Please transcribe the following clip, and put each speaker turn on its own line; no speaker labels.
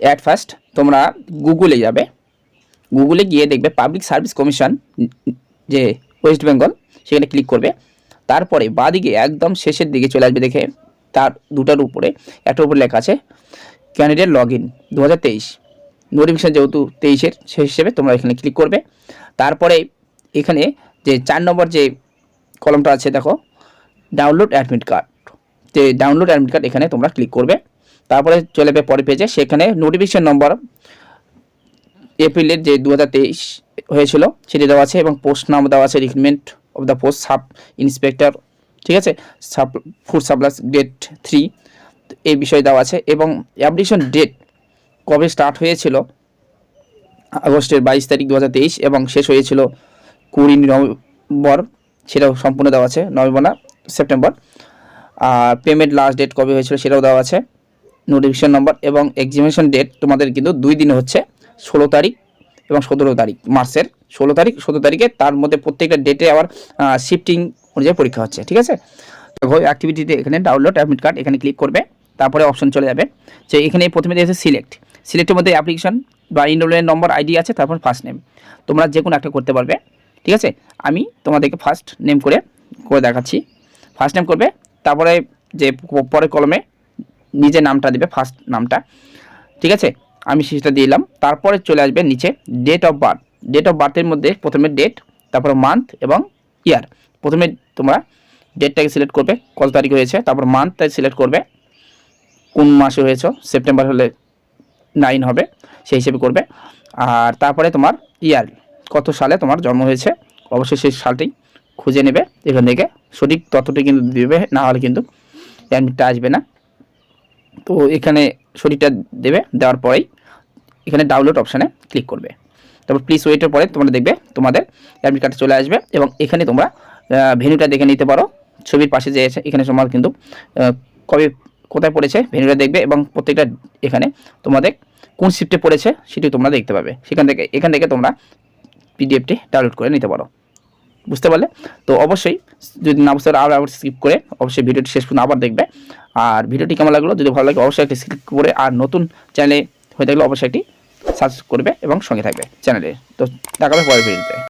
At first তোমরা গুগলে যাবে। গুগলে গিয়ে দেখবে পাবলিক সার্ভিস কমিশন যে ওয়েস্ট বেঙ্গল সেখানে ক্লিক করবে। তারপরে বাদিকে, একদম শেষের দিকে চলে আসবে দেখে। তার দুটার উপরে, একটার উপরে লেখা আছে ক্যান্ডিডেট লগ ইন দু হাজার তেইশ। নোটিফিকেশান যেহেতু তেইশের, সেই হিসেবে তোমরা এখানে ক্লিক করবে। তারপরে এখানে যে চার নম্বর যে কলমটা আছে, দেখো ডাউনলোড অ্যাডমিট কার্ড যে ডাউনলোড অ্যাডমিট কার্ড এখানে তোমরা ক্লিক করবে। তারপরে চলে যাবে পরের পেজে সেখানে নোটিফিকেশান নম্বর এপ্রিলের যে দু হাজার তেইশ হয়েছিল, সেটি দেওয়া আছে এবং পোস্ট নাম দেওয়া আছে recruitment of the post sub inspector ঠিক আছে? Sub food supplies date three এই বিষয়ে দেওয়া আছে এবং অ্যাপ্লিকেশন ডেট কবে স্টার্ট হয়েছিল? আগস্টের বাইশ তারিখ দু হাজার তেইশ এবং শেষ হয়েছিল কুড়ি নভেম্বর, সেটাও সম্পূর্ণ দেওয়া আছে, নভেম্বর না, সেপ্টেম্বর। আর পেমেন্ট লাস্ট ডেট কবে হয়েছিল সেটাও দেওয়া আছে। নোটিফিকেশন নম্বর এবং এক্সামিনেশন ডেট তোমাদের কিন্তু দুই দিন হচ্ছে ষোলো তারিখ এবং সতেরো তারিখ, মার্চের ষোলো তারিখ, সতেরো তারিখে তার মধ্যে প্রত্যেকটা ডেটে আবার শিফটিং অনুযায়ী পরীক্ষা হচ্ছে, ঠিক আছে? অ্যাক্টিভিটিতে এখানে ডাউনলোড অ্যাডমিট কার্ড এখানে ক্লিক করবে, তারপরে অপশন চলে যাবে, যে এখানে প্রথমে দিয়েছে সিলেক্ট সিলেক্টের মধ্যে অ্যাপ্লিকেশন বা ইনরোলমেন্ট নম্বর আইডি আছে, তারপর ফার্স্ট নেম তোমরা যে কোনো একটা করতে পারবে, ঠিক আছে? আমি তোমাদেরকে ফার্স্ট নেম করে করে দেখাচ্ছি ফার্স্ট নেম করবে, তারপরে যে প- পরের কলমে নিজের নামটা দেবে ফার্স্ট নামটা। ঠিক আছে? আমি সেটা দিয়ে দিলাম তারপরে চলে আসবে নিচে date of birth date of বার্থের মধ্যে প্রথমে ডেট তারপর মান্থ এবং ইয়ার প্রথমে তোমরা ডেটটাকে সিলেক্ট করবে, কত তারিখ হয়েছে, তারপর মান্থটাকে সিলেক্ট করবে, কোন মাসে হয়েছে সেপ্টেম্বর হলে নাইন হবে, সেই হিসেবে করবে। আর তারপরে তোমার ইয়ার কত সালে তোমার জন্ম হয়েছে, অবশ্যই সেই সালটি খুঁজে নেবে, এখান থেকে। সঠিক তথ্যটি কিন্তু দেবে, না হলে কিন্তু অ্যাডমিটটা আসবে না। তো এখানে সঠিকটা দেবে, দেওয়ার পরেই এখানে ডাউনলোড অপশানে ক্লিক করবে। তারপর প্লিজ ওয়েটের পরে তোমরা দেখবে তোমাদের অ্যাডমিট কার্ড চলে আসবে এবং এখানে তোমরা ভেন্যুটা দেখে নিতে পারো। ছবির পাশে যে এখানে তোমার কিন্তু কবে কোথায় পড়েছে ভেন্যুটা দেখবে এবং প্রত্যেকটা এখানে তোমাদের কোন শিফটে পড়েছে সেটি তোমরা দেখতে পাবে। সেখান থেকে, এখান থেকে তোমরা পিডিএফটি ডাউনলোড করে নিতে পারো। বুঝতে পারলে? তো অবশ্যই যদি না বুঝতে পারে, আবার আবার স্কিপ করে অবশ্যই ভিডিওটি শেষ পর্যন্ত আবার দেখবে। আর ভিডিওটি কেমন লাগল? যদি ভালো লাগে অবশ্যই একটি স্কিপ করে আর নতুন চ্যানেলে হয়ে থাকলে অবশ্যই একটি সাবস্ক্রাইব করবে এবং সঙ্গে থাকবে চ্যানেলে তো দেখাবে পরের ভিডিওতে